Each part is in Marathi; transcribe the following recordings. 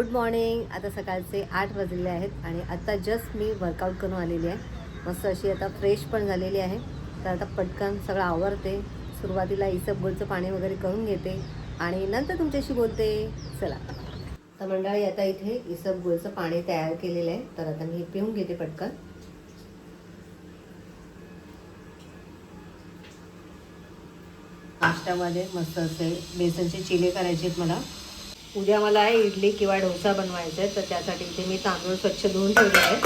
गुड मॉर्निंग आता सकाळचे आठ वाजलेले आहेत आणि आता जस्ट मी वर्कआउट करून आलेली आहे. मस्त अशी आता फ्रेश पण झालेली आहे. तर आता पटकन सगळं आवरते. सुरुवातीला इसबगोलचं पाणी वगैरे करून घेते आणि नंतर तुमच्याशी बोलते. चला. तर मंडळी आता इथे इसबगोलचं पाणी तयार केलेलं आहे. तर आता मी पिऊन घेते पटकन. नाश्त्यामध्ये मस्त असे बेसनचे चिले करायचे आहेत मला. उद्या मला आहे इडली किंवा डोसा बनवायचा आहे तर त्यासाठी इथे मी तांदूळ स्वच्छ धुवून ठेवले आहेत.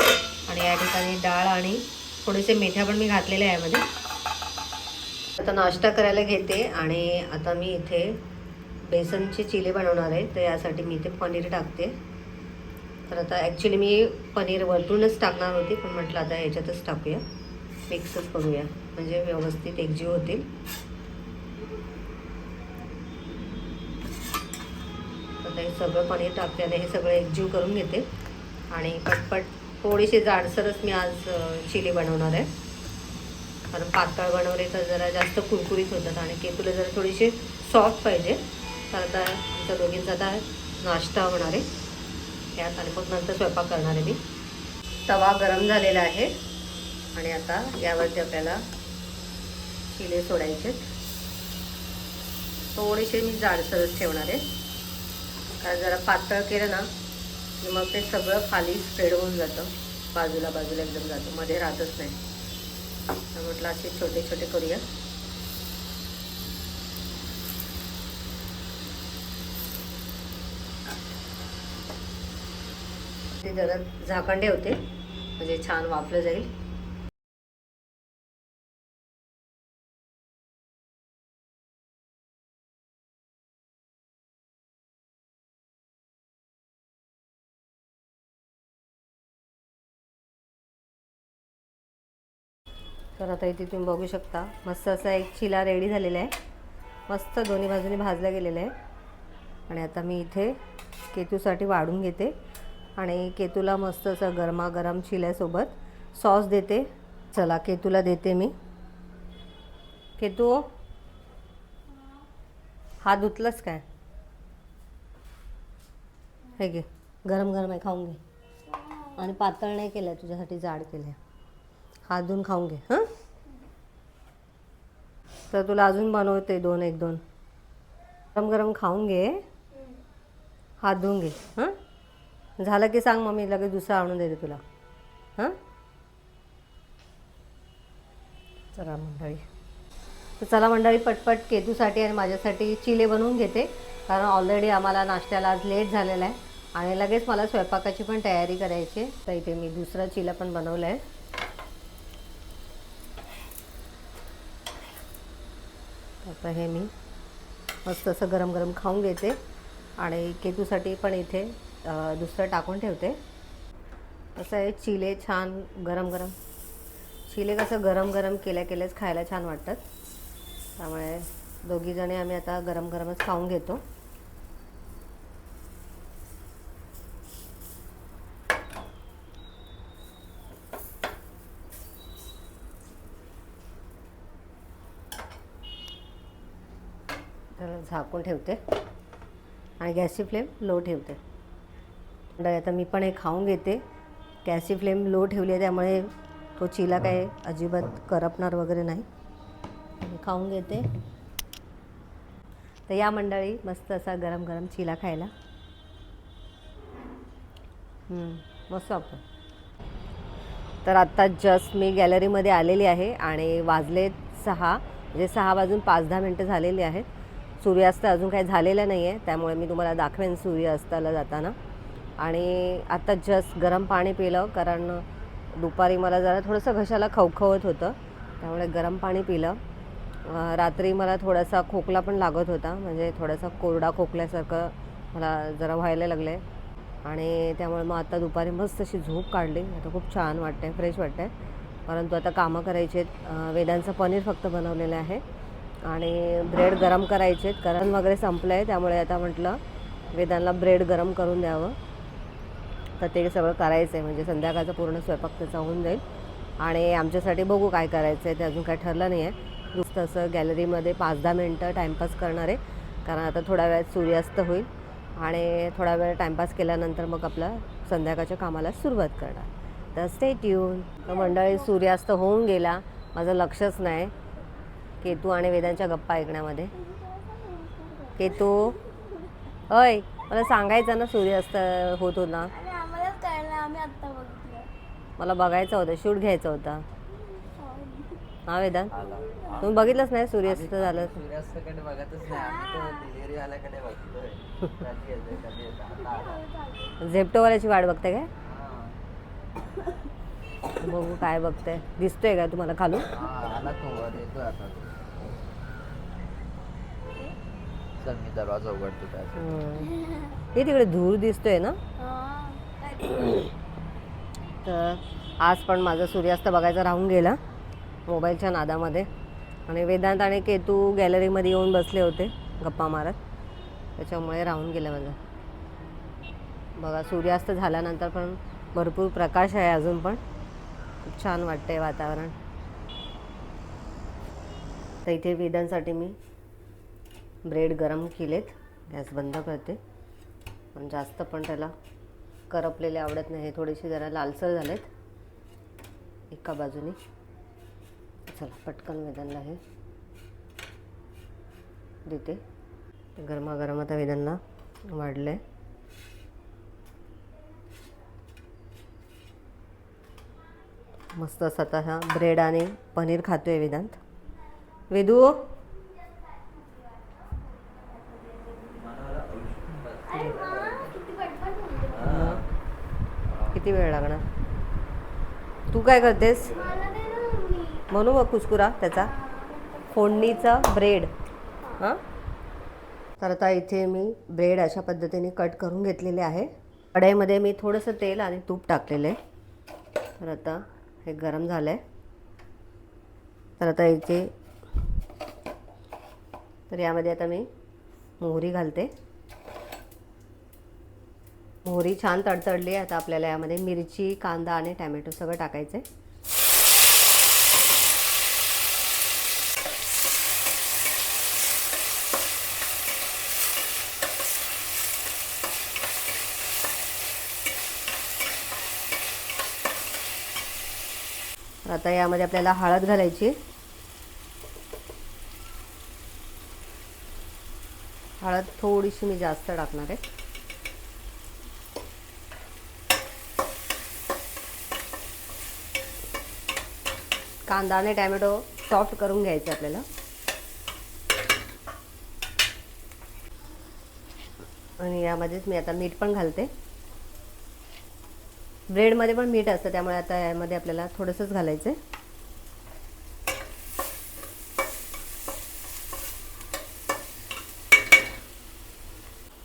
आणि या ठिकाणी डाळ आणि थोडेसे मेथ्या पण मी घातलेल्या आहे यामध्ये. आता नाश्ता करायला घेते आणि आता मी इथे बेसनचे चिले बनवणार आहे तर यासाठी मी इथे पनीर टाकते. तर आता ॲक्च्युली मी पनीर वरतूनच टाकणार होती पण म्हटलं आता ह्याच्यातच टाकूया. मिक्सच करूया. म्हणजे व्यवस्थित एकजीव होतील आता हे सगळं पनीर टाकल्याने हे सगळं एकजीव करून घेते. आणि पटपट थोडीशी जाडसरच मी आज चिली बनवणार आहे. कारण पातळ बनवले तर जरा जास्त कुरकुरीत होतात आणि केतुला जरा थोडीशी सॉफ्ट पाहिजे. तर आता आमच्या दोघींचा आता नाश्ता होणार आहे. यात आणि मग नंतर स्वयंपाक करणार आहे मी. तवा गरम झालेला आहे. आणि आता यावरती आपल्याला चिले सोडायचे थोडेसे मी जाडसरच ठेवणार आहे. कारण जरा पातळ केलं ना की मग ते सगळं खाली स्प्रेड होऊन जातं. बाजूला बाजूला एकदम जातं. मध्ये राहतच नाही. तर म्हटलं असे छोटे छोटे करूया. ते जरा झाकण ठेवते. म्हणजे छान वाफलं जाईल. तर आता इथे तुम्ही बघू शकता मस्त असा एक चिला रेडी झालेला आहे. मस्त दोन्ही बाजूने भाजला गेलेला आहे. आणि आता मी इथे केतूसाठी वाढून घेते. आणि केतूला मस्त असं गरमागरम चिल्यासोबत सॉस देते. चला केतूला देते मी. केतू हात धुतलाच काय? हे घे गरम गरम आहे खाऊन घे. आणि पातळ नाही केलं तुझ्यासाठी जाड केलं हात धुवून खाऊन घे हां? तर तुला अजून बनवते दोन एक दोन. गरम गरम खाऊन घे. हात धुवून घे हां? झालं की सांग मम्मी लगेच दुसरं आणून देते तुला. हां? चला मंडळी. तर चला मंडळी पटपट केतूसाठी आणि माझ्यासाठी चिले बनवून घेते. कारण ऑलरेडी आम्हाला नाश्त्याला आज लेट झालेला आहे. आणि लगेच मला स्वयंपाकाची पण तयारी करायची आहे. तर इथे मी दुसरा चिला पण बनवलं आहे तर हे मी मस्त असं गरम गरम खाऊन घेते. आणि केतूसाठी पण इथे दुसरं टाकून ठेवते. असं आहे चिले छान गरम गरम. चिले कसं गरम गरम केल्या केल्याच खायला छान वाटतात. त्यामुळे दोघीजणी आम्ही आता गरम गरमच खाऊन घेतो. झाकून ठेवते. आणि गॅसची फ्लेम लो ठेवते. मंडळी आता मी पण हे खाऊन घेते. गॅसची फ्लेम लो ठेवली आहे त्यामुळे तो चिला काय अजिबात करपणार वगैरे नाही. मी खाऊन घेते. तर या मंडळी मस्त असा गरम गरम चिला खायला. मस्त आपण तर आत्ता जस्ट मी गॅलरीमध्ये आलेली आहे आणि वाजले सहा म्हणजे सहा वाजून पाच दहा मिनटं झालेली आहेत. सूर्यास्त अजून काही झालेलं नाही आहे त्यामुळे मी तुम्हाला दाखवेन सूर्यास्ताला जाताना. आणि आत्ता जस्ट गरम पाणी पिलं कारण दुपारी मला जरा थोडंसं घशाला खवखवत होतं त्यामुळे गरम पाणी पिलं. रात्री मला थोडासा खोकला पण लागत होता म्हणजे थोडासा कोरडा खोकल्यासारखं मला जरा व्हायला लागलं आहे आणि त्यामुळे मग आता दुपारी मस्त अशी झोप काढली आता खूप छान वाटते फ्रेश वाटते परंतु आता कामं करायची आहेत. वेदांचं पनीर फक्त बनवलेलं आहे. आणि ब्रेड गरम करायचे आहेत. करण वगैरे संपलं आहे त्यामुळे आता म्हटलं वेदांना ब्रेड गरम करून द्यावं. तर ते सगळं करायचं आहे म्हणजे संध्याकाळचा पूर्ण स्वयंपाक त्याचा होऊन जाईल. आणि आमच्यासाठी बघू काय करायचं आहे ते अजून काय ठरलं नाही आहे नुसतं असं गॅलरीमध्ये पाच दहा मिनटं टाईमपास करणार आहे कारण आता थोड्या वेळात सूर्यास्त होईल. आणि थोडा वेळ टाईमपास केल्यानंतर मग आपलं संध्याकाळच्या कामाला सुरुवात करणार. तर स्टेट येऊन तर मंडळी सूर्यास्त होऊन गेला. माझं लक्षच नाही. केतू आणि वेदांच्या गप्पा ऐकण्यामध्ये. केतू अय मला सांगायचं ना सूर्यास्त होत होता. मला बघायचं होतं शूट घ्यायचा होता. हा वेदांत? तुम्ही बघितलंच नाही सूर्यास्त झालं. झेप्टोवाल्याची वाट बघते काय? हा. बघू काय बघते. दिसतोय का तुम्हाला खालून हा आला तो वर येतोय आता तो. चल मी दरवाजा उघडतो हम्म. हे. तिकडे धूर दिसतोय ना? हा. तर आज पण माझा सूर्यास्त बघायचा राहून गेला मोबाईलच्या नादामध्ये. आणि वेदांत आणि केतू गॅलरीमध्ये येऊन बसले होते गप्पा मारत. त्याच्यामुळे राहून गेलं माझं. बघा सूर्यास्त झाल्यानंतर पण भरपूर प्रकाश आहे अजून पण. खूप छान वाटतंय वातावरण. तर इथे वेदांसाठी मी ब्रेड गरम केलेत. गॅस बंद करते. पण जास्त पण त्याला करपलेले आवडत नाही. हे थोडेसे जरा लालसर झालेत. एका बाजूने. चला पटकन वेदांना हे देते. गरमागरम आता वेदांना वाढले मस्त असं आता हा ब्रेड आणि पनीर खातोय वेदांत. वेदू अरे वा, किती पटपट बोलते. किती वेळ लागणार? तू काय करतेस? म्हणू मग कुस्कुरा त्याचा. फोडणीचा ब्रेड हां? तर आता इथे मी ब्रेड अशा पद्धतीने कट करून घेतलेले आहे. कढईमध्ये मी थोडंसं तेल आणि तूप टाकलेलं आहे. तर आता हे गरम झालं आहे तर आता इथे तर यामध्ये आता मी मोहरी घालते. मोहरी छान तडतडली आता आपल्याला यामध्ये. मिरची कांदा आणि टॅमॅटो सगळं टाकायचं आहे आता यामध्ये आपल्याला हळद घालायची हळद थोडीशी मी जास्त टाकणार आहे. कांदा आणि टॅमॅटो सॉफ्ट करून घ्यायचे आपल्याला. आणि यामध्येच मी आता मीठ पण घालते. ब्रेडमध्ये पण मीठ असतं त्यामुळे आता यामध्ये आपल्याला थोडंसंच घालायचं आहे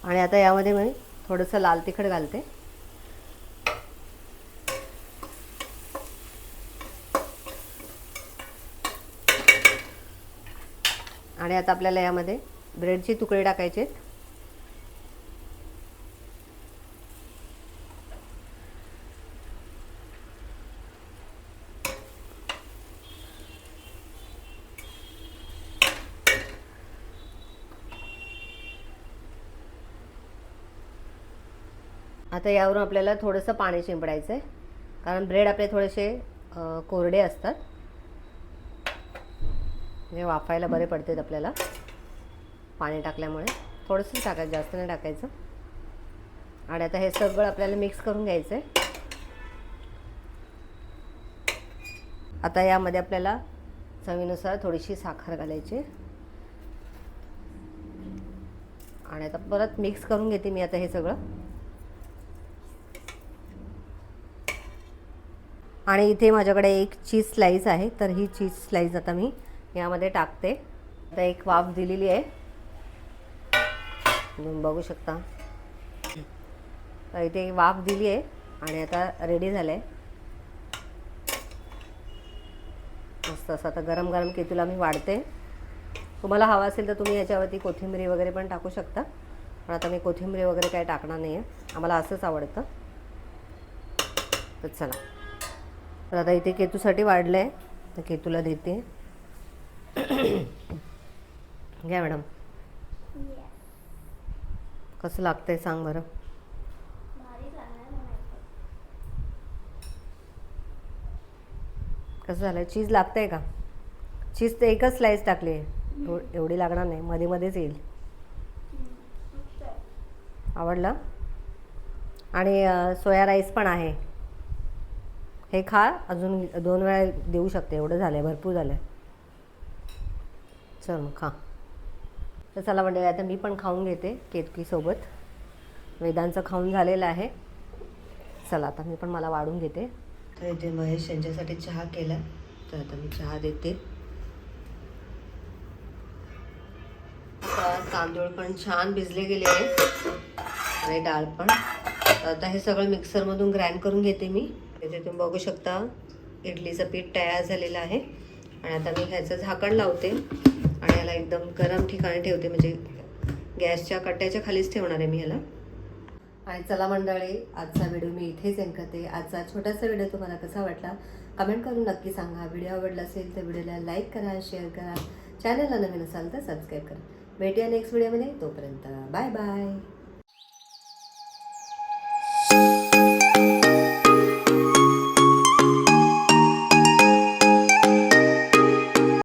आणि आता यामध्ये मी थोडंसं लाल तिखट घालते. आणि आता आपल्याला यामध्ये ब्रेडचे तुकडे टाकायचे आहेत. आता यावरून आपल्याला थोडंसं पाणी शिंपडायचं आहे कारण ब्रेड आपले थोडेसे कोरडे असतात. म्हणजे वाफायला बरे पडतात आपल्याला. पाणी टाकल्यामुळे. थोडंसं टाकायचं जास्त नाही टाकायचं. आणि आता हे सगळं आपल्याला मिक्स करून घ्यायचं आहे आता यामध्ये आपल्याला चवीनुसार थोडीशी साखर घालायची. आणि आता परत मिक्स करून घेते मी आता हे सगळं. आणि इथे माझ्याकडे एक चीज स्लाईस आहे तर ही चीज स्लाईस आता मी यामध्ये टाकते. आता एक वाफ दिलेली आहे. तुम्ही बघू शकता. तर इथे वाफ दिली आहे आणि आता रेडी झालं आहे मस्त असं आता गरम गरम केतूला मी वाढते. तुम्हाला हवा असेल तर तुम्ही याच्यावरती कोथिंबीरी वगैरे पण टाकू शकता. पण आता मी कोथिंबरी वगैरे काय टाकणार नाही आहे आम्हाला असंच आवडतं. तर चला. तर आता इथे केतूसाठी वाढलं आहे तर केतूला देते. घ्या मॅडम. कसं लागतंय सांग बरं. कसं झालं चीज लागतंय का? चीज तर एकच स्लाईस टाकली आहे. एव- एवढी लागणार नाही. मध्ये मध्येच येईल. आवडलं? आणि सोया राईस पण आहे. हे खा. अजून दोन वेळा देऊ शकते. एवढं झालं आहे भरपूर झालं आहे चल मग खा. तर चला म्हणजे आता मी पण खाऊन घेते केतकीसोबत. वेदांचं खाऊन झालेलं आहे. चला आता मी पण मला वाढून घेते. तर इथे महेश यांच्यासाठी चहा केला. तर आता मी चहा देते. आता तांदूळ पण छान भिजले गेले आहेत. आणि डाळ पण. आता हे सगळं मिक्सरमधून ग्राइंड करून घेते मी. इथे तुम्ही बघू शकता इडलीचं पीठ तयार झालेलं आहे. आणि आता मी ह्याचं झाकण लावते. आणि याला एकदम गरम ठिकाणी ठेवते म्हणजे गॅसच्या कट्ट्याच्या खालीच ठेवणार आहे मी ह्याला आणि चला मंडळी आजचा व्हिडिओ मी इथेच एंड करते. आजचा छोटासा व्हिडिओ तुम्हाला कसा वाटला कमेंट करून नक्की सांगा. व्हिडिओ आवडला असेल तर व्हिडिओला लाईक करा शेअर करा. चॅनलला नवीन असाल तर सबस्क्राईब करा. भेटूया नेक्स्ट व्हिडिओमध्ये तोपर्यंत बाय बाय